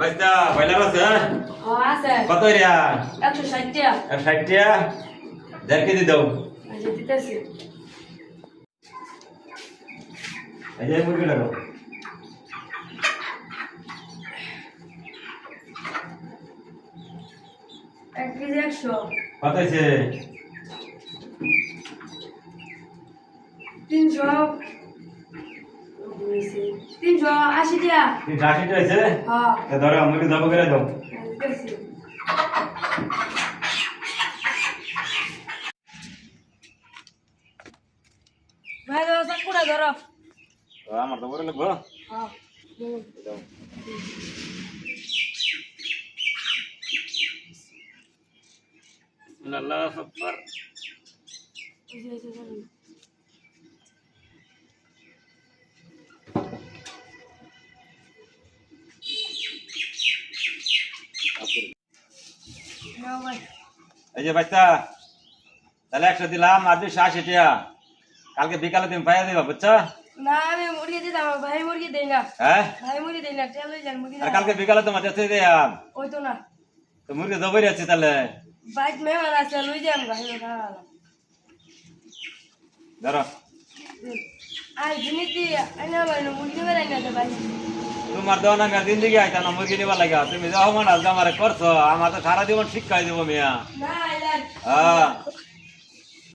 ভাইস্তা boiler আছে ও আছে। কত রিয়া একশো ষাট টাকা টিয়া দেড় কেজি দাও। আচ্ছা দিতেছি। এই যে মুরগিটা দাও। এক কেজি একশো। কত হয়েছে তিনশো। তিনশো আশি টাকা। তিনশো আশি টা হয়েছে? হ্যাঁ। ধরো মুরগি দাম করে দাও। ভাই ধরো চাকুটা ধরো। তো আমার তো বড় লাগবো? হ্যাঁ আল্লাহ আকবার এই যে বাচ্চা তাহলে একশো দিলাম আর দুশো আশি টিয়া কালকে বিকালে তুমি পাইয়া দিবা বুঝছ? না আমি মুরগি দিতাম ভাই মুরগি দেই না। হ্যাঁ? ভাই মুরগি দেই না তেল যান মুরগি আর কালকে বিকালে তোমার যেতে দিয়াম ওই তো না। তো মুরগি জবরি আছে তাহলে। বাইক মেহমান আছে লই যাম ভাই ধরো। আর জিনিস আইনা ভাই মুরগি বেড়াই না ভাই। তোমার দেওয়া না দিন দিকে আইতা না মুরগি নিবার লাগে তুমি যাও মানে আমার করছ আমার তো সারা জীবন শিক্ষাই দেবো মেয়া। হ্যাঁ।